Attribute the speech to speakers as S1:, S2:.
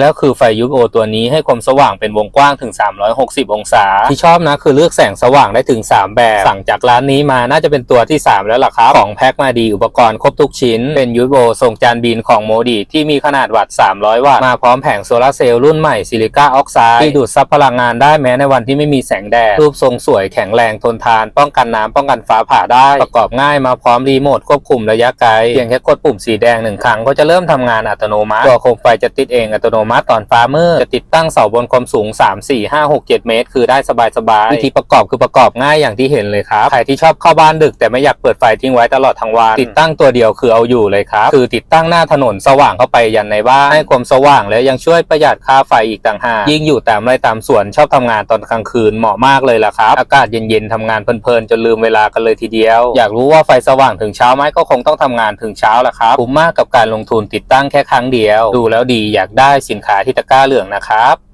S1: แล้วคือไฟ UVO ตัวนี้ให้ความสว่างเป็นวงกว้างถึง 360 องศา ที่ชอบนะคือเลือกแสงสว่างได้ถึง 3 แบบ สั่งจากร้านนี้มาน่าจะเป็นตัวที่ 3 แล้วล่ะครับ ของแพ็คมาดีอุปกรณ์ครบทุกชิ้น เป็น UVO ส่งจานบินของโมดีที่มีขนาดวัตต์300 วัตต์มาพร้อมแผงโซลาร์เซลล์รุ่นใหม่ซิลิก้าออกไซด์ที่ดูดซับพลังงานได้แม้ในวันที่ไม่มีแสงแดดรูปทรงสวยแข็งแรงทนทาน ป้องกันน้ำป้องกันฟ้าผ่าได้ ประกอบง่ายมาพร้อมรีโมทควบคุมระยะไกลเพียงแค่กดปุ่มสีแดงหนึ่งครั้งก็จะเริ่มทำงานอัตโนมัติตัวโคมไฟจะติดเองอัตโนมัติตอนฟ้ามืดจะติดตั้งเสาบนความสูง 3 4 5 6 7 เมตร คือได้สบายๆวิธีประกอบคือประกอบง่ายอย่างที่เห็นเลยครับใครที่ชอบเข้าบ้านดึกแต่ไม่อยากเปิดไฟทิ้งไว้ตลอดทั้งวันติดตั้งตัวเดียวคือเอาอยู่เลยครับคือติดตั้งหน้าถนนสว่างเข้าไปยันในบ้านให้ความสว่างและยังช่วยประหยัดค่าไฟอีกต่างหากยิ่งอยู่ตามไร่ตามสวนชอบทำงานตอนกลางคืนเหมาะมากเลยล่ะครับ อากาศเย็นๆทำงานเพลินๆจนลืมเวลากันเลยทีเดียว อยากรู้ว่าไฟสว่างถึงเช้าไหมก็คงต้องทำงานถึงเช้าละครับคุ้มมากกับการลงทุนติดตั้งแค่ครั้งเดียว ดูแล้วดีอยากได้สินค้าที่ตะกร้าเหลืองนะครับ